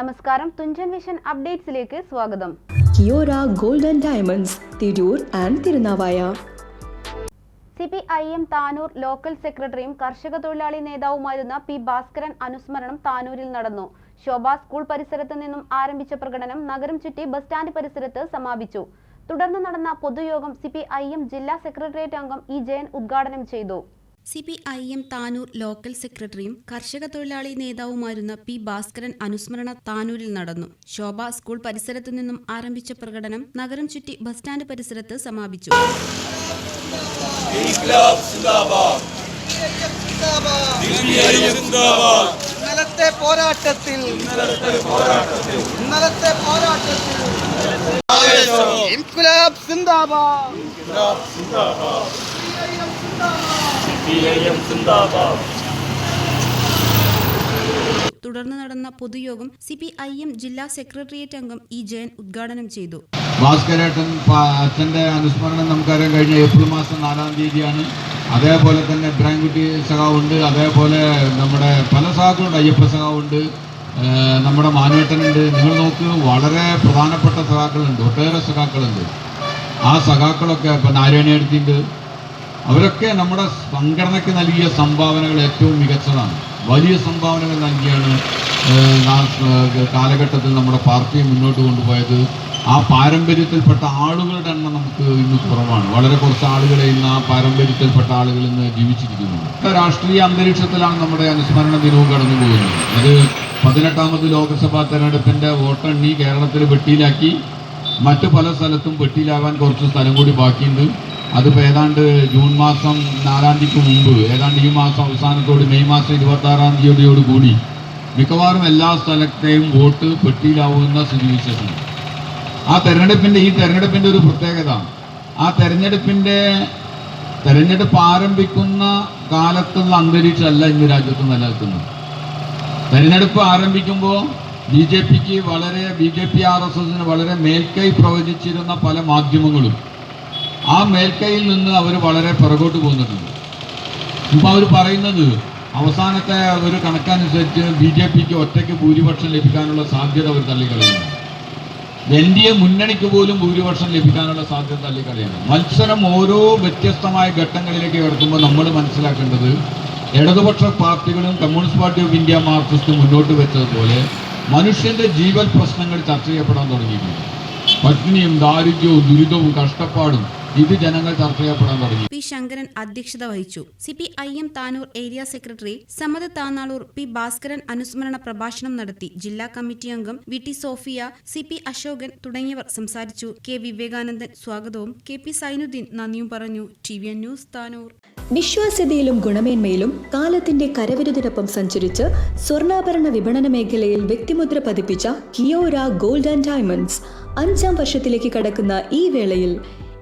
നമസ്കാരം. തുഞ്ചൻ വിഷൻ അപ്ഡേറ്റ്സിലേക്ക് സ്വാഗതം. Kiora golden and diamonds Tirur and Thirunavaya. C P I M Tanur local സെക്രട്ടറിയും കർഷക തൊഴിലാളി നേതാവുമായിരുന്ന പി ഭാസ്കരൻ അനുസ്മരണം താനൂരിൽ നടന്നു. ശോഭ സ്കൂൾ പരിസരത്ത് നിന്നും ആരംഭിച്ച പ്രകടനം നഗരം ചുറ്റി ബസ് സ്റ്റാൻഡ് പരിസരത്ത് സമാപിച്ചു. തുടർന്ന് നടന്ന പൊതുയോഗം സി ജില്ലാ സെക്രട്ടേറിയറ്റ് അംഗം ഇ ജയൻ ഉദ്ഘാടനം ചെയ്തു. C P I M Tanur local സെക്രട്ടറിയും കർഷക തൊഴിലാളി നേതാവുമായിരുന്ന പി ഭാസ്കരൻ അനുസ്മരണ താനൂരിൽ നടന്നു. ശോഭ സ്കൂൾ പരിസരത്തു നിന്നും ആരംഭിച്ച പ്രകടനം നഗരം ചുറ്റി ബസ് സ്റ്റാൻഡ് പരിസരത്ത് സമാപിച്ചു. ഇന്നലത്തെ പോരാട്ടത്തിൽ ഇന്നലത്തെ പോരാട്ടത്തിൽ. ഇൻകുലാബ് സിന്ദാബാദ്. തുടർന്ന് നടന്ന പൊതുയോഗം സി പി ഐ എം ജില്ലാ സെക്രട്ടേറിയറ്റ് അംഗം ഇ ജയൻ ഉദ്ഘാടനം ചെയ്തു. ഭാസ്കരേട്ടൻ അച്ഛന്റെ അച്ഛന്റെ അനുസ്മരണം നമുക്കറിയാം കഴിഞ്ഞ ഏപ്രിൽ മാസം നാലാം തീയതിയാണ്. അതേപോലെ തന്നെ ഇബ്രാഹിംകുട്ടി സഖാവുണ്ട്. അതേപോലെ നമ്മുടെ പല സഖാക്കളുണ്ട്. അയ്യപ്പ സഖാവുണ്ട്. നമ്മുടെ മാനേട്ടനുണ്ട്. നിങ്ങൾ നോക്ക് വളരെ പ്രധാനപ്പെട്ട സഖാക്കളുണ്ട്. ഒട്ടേറെ സഖാക്കളുണ്ട്. ആ സഖാക്കളൊക്കെ ഇപ്പം നാരായണിയടുത്തിണ്ട് അവരൊക്കെ നമ്മുടെ സംഘടനയ്ക്ക് നൽകിയ സംഭാവനകൾ ഏറ്റവും മികച്ചതാണ്. വലിയ സംഭാവനകൾ നൽകിയാണ് കാലഘട്ടത്തിൽ നമ്മുടെ പാർട്ടിയെ മുന്നോട്ട് കൊണ്ടുപോയത്. ആ പാരമ്പര്യത്തിൽപ്പെട്ട ആളുകളുടെ എണ്ണം നമുക്ക് ഇന്ന് കുറവാണ്. വളരെ കുറച്ച് ആളുകളെ ഇന്ന് ആ പാരമ്പര്യത്തിൽപ്പെട്ട ആളുകൾ ഇന്ന് ജീവിച്ചിരിക്കുന്നു. രാഷ്ട്രീയ അന്തരീക്ഷത്തിലാണ് നമ്മുടെ അനുസ്മരണ ദിനവും കടന്നു പോകുന്നത്. അത് പതിനെട്ടാമത് ലോക്സഭാ തെരഞ്ഞെടുപ്പിന്റെ വോട്ടെണ്ണി കേരളത്തിൽ വെട്ടിയിലാക്കി. മറ്റു പല സ്ഥലത്തും വെട്ടിയിലാവാൻ കുറച്ച് സ്ഥലം കൂടി ബാക്കിയുണ്ട്. അതിപ്പോൾ ഏതാണ്ട് ജൂൺ മാസം നാലാം തീയതിക്ക് മുമ്പ് ഏതാണ്ട് ഈ മാസം അവസാനത്തോട് മെയ് മാസം ഇരുപത്തി ആറാം തീയതിയോട് കൂടി മിക്കവാറും എല്ലാ സ്ഥലത്തെയും വോട്ട് പെട്ടിയിലാവുന്ന സ്ഥിതിവിശേഷം ആ തെരഞ്ഞെടുപ്പിന്റെ ഈ തെരഞ്ഞെടുപ്പിന്റെ ഒരു പ്രത്യേകത ആ തെരഞ്ഞെടുപ്പിന്റെ തെരഞ്ഞെടുപ്പ് ആരംഭിക്കുന്ന കാലത്തുള്ള അന്തരീക്ഷമല്ല ഇന്ന് രാജ്യത്ത് നിലനിൽക്കുന്നത്. തെരഞ്ഞെടുപ്പ് ആരംഭിക്കുമ്പോൾ ബി ജെ പിക്ക് വളരെ B J P R S എസിന് വളരെ മേൽക്കൈ പ്രവചിച്ചിരുന്ന പല മാധ്യമങ്ങളും ആ മേൽക്കൈയിൽ നിന്ന് അവർ വളരെ പിറകോട്ട് പോകുന്നുണ്ട്. ഇപ്പം അവർ പറയുന്നത് അവസാനത്തെ ഒരു കണക്കനുസരിച്ച് ബി ജെ പിക്ക് ഒറ്റയ്ക്ക് ഭൂരിപക്ഷം ലഭിക്കാനുള്ള സാധ്യത അവർ തള്ളിക്കളയുന്നു. എൻ ഡി എ മുന്നണിക്ക് പോലും ഭൂരിപക്ഷം ലഭിക്കാനുള്ള സാധ്യത തള്ളിക്കളയാണ്. മത്സരം ഓരോ വ്യത്യസ്തമായ ഘട്ടങ്ങളിലേക്ക് കടക്കുമ്പോൾ നമ്മൾ മനസ്സിലാക്കേണ്ടത് ഇടതുപക്ഷ പാർട്ടികളും communist party of India marxist മുന്നോട്ട് വെച്ചതുപോലെ മനുഷ്യന്റെ ജീവൽ പ്രശ്നങ്ങൾ ചർച്ച ചെയ്യപ്പെടാൻ തുടങ്ങിയിട്ടുണ്ട്. പട്ടിണിയും ദാരിദ്ര്യവും ദുരിതവും കഷ്ടപ്പാടും ഇത് ജനങ്ങൾ ചർച്ച ചെയ്യപ്പെടാൻ തുടങ്ങി. പി ശങ്കരൻ അധ്യക്ഷത വഹിച്ചു. C P I M Tanur area secretary Samad Thanalur P Bhaskaran അനുസ്മരണ പ്രഭാഷണം നടത്തി. ജില്ലാ കമ്മിറ്റി അംഗം V T Sofia C P Ashokan തുടങ്ങിയവർ സംസാരിച്ചു. കെ വിവേകാനന്ദൻ സ്വാഗതവും. കെ പി സൈനുദ്ദീൻ നന്ദിയും പറഞ്ഞു. T V N news Tanur. വിശ്വാസ്യതയിലും ഗുണമേന്മയിലും കാലത്തിന്റെ കരവിരുതിനൊപ്പം സഞ്ചരിച്ച് സ്വർണാഭരണ വിപണന മേഖലയിൽ വ്യക്തിമുദ്ര പതിപ്പിച്ച കിയോര ഗോൾഡ് ആൻഡ് ഡയമണ്ട്സ് അഞ്ചാം വർഷത്തിലേക്ക് കടക്കുന്ന ഈ വേളയിൽ